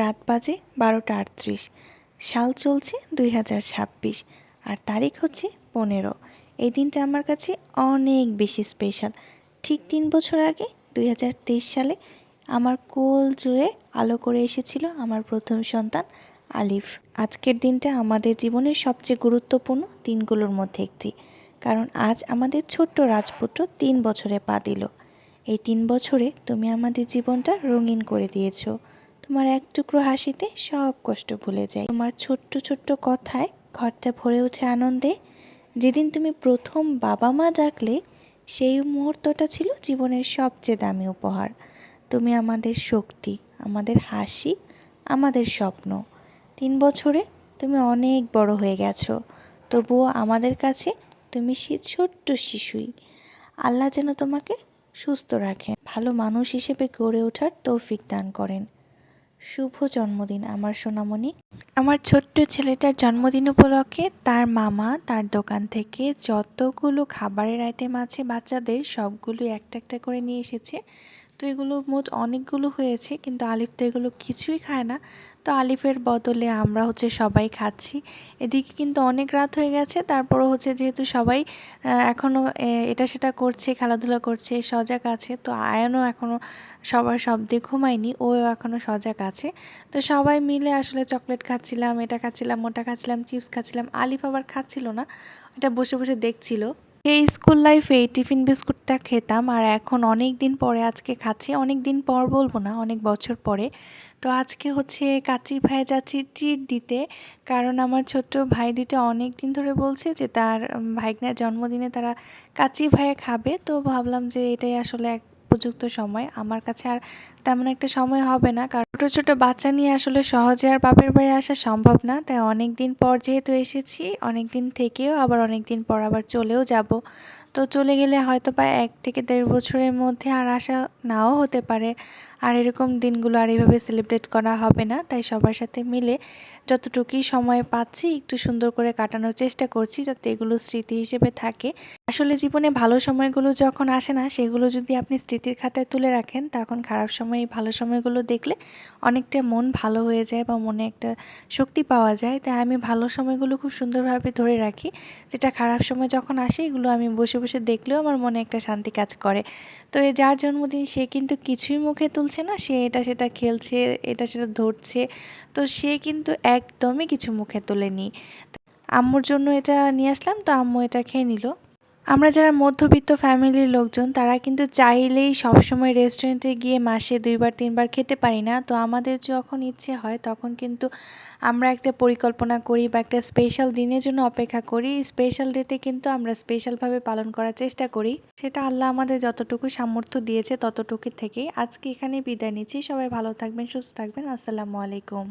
রাত বাজে বারোটা আটত্রিশ। সাল চলছে দুই হাজার ছাব্বিশ আর তারিখ হচ্ছে পনেরো। এই দিনটা আমার কাছে অনেক বেশি স্পেশাল। ঠিক তিন বছর আগে দুই হাজার তেইশ সালে আমার কোল জুড়ে আলো করে এসেছিল আমার প্রথম সন্তান আলিফ। আজকের দিনটা আমাদের জীবনের সবচেয়ে গুরুত্বপূর্ণ দিনগুলোর মধ্যে একটি, কারণ আজ আমাদের ছোট্ট রাজপুত্র তিন বছরে পা দিল। এই তিন বছরে তুমি আমাদের জীবনটা রঙিন করে দিয়েছ। তোমার এক টুকরো হাসিতে সব কষ্ট ভুলে যায় তোমার ছোট্ট ছোট্ট কথায় ঘরটা ভরে ওঠে আনন্দে। যেদিন তুমি প্রথম বাবা মা ডাকলে, সেই মুহূর্তটা ছিল জীবনের সবচেয়ে দামি উপহার। তুমি আমাদের শক্তি, আমাদের হাসি, আমাদের স্বপ্ন। তিন বছরে তুমি অনেক বড় হয়ে গেছো। তবুও আমাদের কাছে তুমি সে ছোট্ট শিশুই। আল্লাহ যেন তোমাকে সুস্থ রাখেন, ভালো মানুষ হিসেবে গড়ে ওঠার তৌফিক দান করেন। শুভ জন্মদিন, আমার সোনামণি। আমার ছোট্ট ছেলেটার জন্মদিন উপলক্ষে তার মামা তার দোকান থেকে যতগুলো খাবারের আইটেম আছে বাচ্চাদের সবগুলো একটা একটা করে নিয়ে এসেছে। তো এগুলো মোট অনেকগুলো হয়েছে, কিন্তু আলিফ তো এগুলো কিছুই খায় না। তো আলিফের বদলে আমরা হচ্ছে সবাই খাচ্ছি। এদিকে কিন্তু অনেক রাত হয়ে গেছে, তারপরও হচ্ছে যেহেতু সবাই এখনও এটা সেটা করছে, খেলাধুলা করছে, সজাগ আছে, তো আয়নও এখনও সবার শব্দে ঘুমায়নি ও এখনও সজাগ আছে। তো সবাই মিলে আসলে চকলেট খাচ্ছিলাম, এটা খাচ্ছিলাম, ওটা খাচ্ছিলাম, চিপস খাচ্ছিলাম, আলিফ আবার খাচ্ছিল না এটা বসে বসে দেখছিল। এই স্কুল লাইফে এই টিফিন বিস্কুটটা খেতাম আর এখন অনেক দিন পরে আজকে খাচ্ছি। অনেক দিন পর বলব না, অনেক বছর পরে। তো আজকে হচ্ছে কাচি ভাই যাচ্ছি ট্রিট দিতে, কারণ আমার ছোট্ট ভাই দুটো অনেক দিন ধরে বলছে যে তার ভাইগনার জন্মদিনে তারা কাচি ভাইয়ে খাবে। তো ভাবলাম যে এটাই আসলে এক উপযুক্ত সময়। আমার কাছে আর তেমন একটা সময় হবে না, কারণ ছোটো ছোটো বাচ্চা নিয়ে আসলে সহজে আর বাপের বাড়ি আসা সম্ভব না। তাই অনেক দিন পর যেহেতু এসেছি অনেক দিন থেকেও আবার অনেক দিন পর আবার চলেও যাব। তো চলে গেলে হয়তো বা এক থেকে দেড় বছরের মধ্যে আর আসা নাও হতে পারে। আর এরকম দিনগুলো আর এইভাবে সেলিব্রেট করা হবে না। তাই সবার সাথে মিলে যতটুকুই সময় পাচ্ছি একটু সুন্দর করে কাটানোর চেষ্টা করছি যাতে এগুলো স্মৃতি হিসেবে থাকে। আসলে জীবনে ভালো সময়গুলো যখন আসে না, সেগুলো যদি আপনি স্মৃতির খাতায় তুলে রাখেন, তখন খারাপ সময় ভালো সময়গুলো দেখলে অনেকটা মন ভালো হয়ে যায় বা মনে একটা শক্তি পাওয়া যায়। তাই আমি ভালো সময়গুলো খুব সুন্দরভাবে ধরে রাখি। যেটা খারাপ সময় যখন আসে, এগুলো আমি বসে বসে দেখলেও আমার মনে একটা শান্তি কাজ করে। তো এ যার জন্মদিন সে কিন্তু কিছুই মুখে তুলছে না, সে এটা সেটা খেলছে, এটা সেটা ধরছে, তো সে কিন্তু একদমই কিছু মুখে তোলেনি। আম্মুর জন্য এটা নিয়ে আসলাম, তো আম্মু এটা খেয়ে নিল। আমরা যারা মধ্যবিত্ত ফ্যামিলির লোকজন, তারা কিন্তু চাইলেই সবসময় রেস্টুরেন্টে গিয়ে মাসে দুইবার, তিনবার খেতে পারি না। তো আমাদের যখন ইচ্ছে হয়, তখন কিন্তু আমরা একটা পরিকল্পনা করি বা একটা স্পেশাল দিনের জন্য অপেক্ষা করি। স্পেশাল ডেতে কিন্তু আমরা স্পেশালভাবে পালন করার চেষ্টা করি। সেটা আল্লাহ আমাদের যতটুকু সামর্থ্য দিয়েছে ততটুকু থেকেই। আজকে এখানে বিদায় নিচ্ছি। সবাই ভালো থাকবেন, সুস্থ থাকবেন। আসসালামু আলাইকুম।